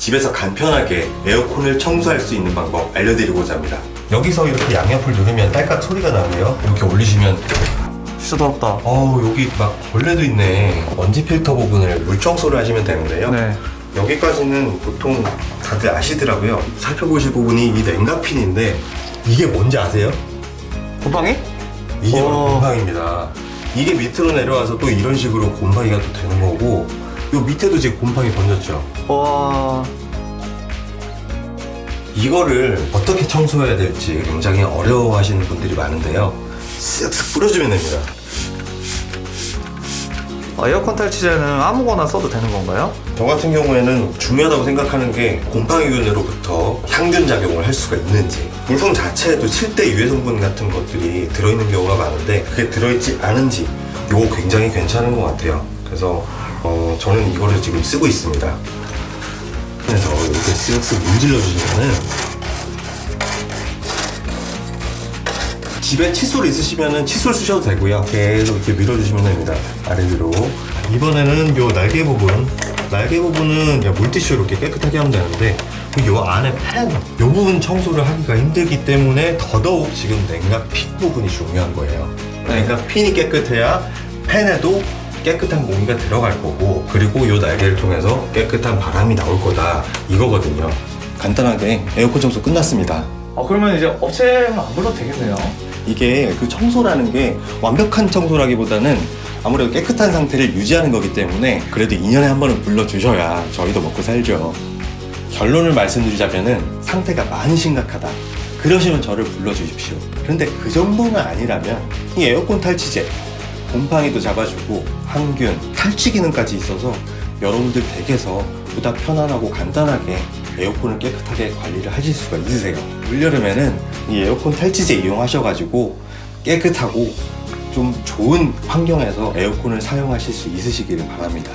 집에서 간편하게 에어컨을 청소할 수 있는 방법 알려드리고자 합니다. 여기서 이렇게 양옆을 누르면 딸깍 소리가 나고요. 이렇게 올리시면 진짜 더럽다. 어우 여기 막 벌레도 있네. 먼지 필터 부분을 물 청소를 하시면 되는데요. 네. 여기까지는 보통 다들 아시더라고요. 살펴보실 부분이 이 냉각핀인데 이게 뭔지 아세요? 곰팡이? 이게 바로 어. 곰팡입니다. 이게 밑으로 내려와서 또 이런 식으로 곰팡이가 또 되는 거고 요 밑에도 지금 곰팡이 번졌죠. 와. 이거를 어떻게 청소해야 될지 굉장히 어려워하시는 분들이 많은데요. 쓱쓱 뿌려주면 됩니다. 아, 에어컨 탈취제는 아무거나 써도 되는 건가요? 저 같은 경우에는 중요하다고 생각하는 게 곰팡이균으로부터 향균 작용을 할 수가 있는지 물품 자체에도 7대 유해 성분 같은 것들이 들어있는 경우가 많은데 그게 들어있지 않은지 이거 굉장히 괜찮은 것 같아요 그래서 어, 저는 이거를 지금 쓰고 있습니다 그래서 이렇게 쓱쓱 문질러 주시면은 집에 칫솔 있으시면은 칫솔 쓰셔도 되고요. 계속 이렇게 밀어주시면 됩니다. 아래 위로. 이번에는 요 날개 부분, 날개 부분은 그냥 물티슈 이렇게 깨끗하게 하면 되는데 그요 안에 팬, 요 부분 청소를 하기가 힘들기 때문에 더더욱 지금 냉각 핀 부분이 중요한 거예요. 냉각 핀이 깨끗해야 팬에도 깨끗한 공기가 들어갈 거고 그리고 요 날개를 통해서 깨끗한 바람이 나올 거다 이거거든요. 간단하게 에어컨 청소 끝났습니다. 아, 그러면 이제 업체는 안 불러도 되겠네요. 이게 그 청소라는 게 완벽한 청소라기보다는 아무래도 깨끗한 상태를 유지하는 거기 때문에 그래도 2년에 한 번은 불러주셔야 저희도 먹고 살죠. 결론을 말씀드리자면은 상태가 많이 심각하다. 그러시면 저를 불러주십시오. 그런데 그 정도는 아니라면 이 에어컨 탈취제, 곰팡이도 잡아주고 항균, 탈취 기능까지 있어서 여러분들 댁에서 보다 편안하고 간단하게 에어컨을 깨끗하게 관리를 하실 수가 있으세요. 올여름에는 이 에어컨 탈취제 이용하셔가지고 깨끗하고 좀 좋은 환경에서 에어컨을 사용하실 수 있으시기를 바랍니다.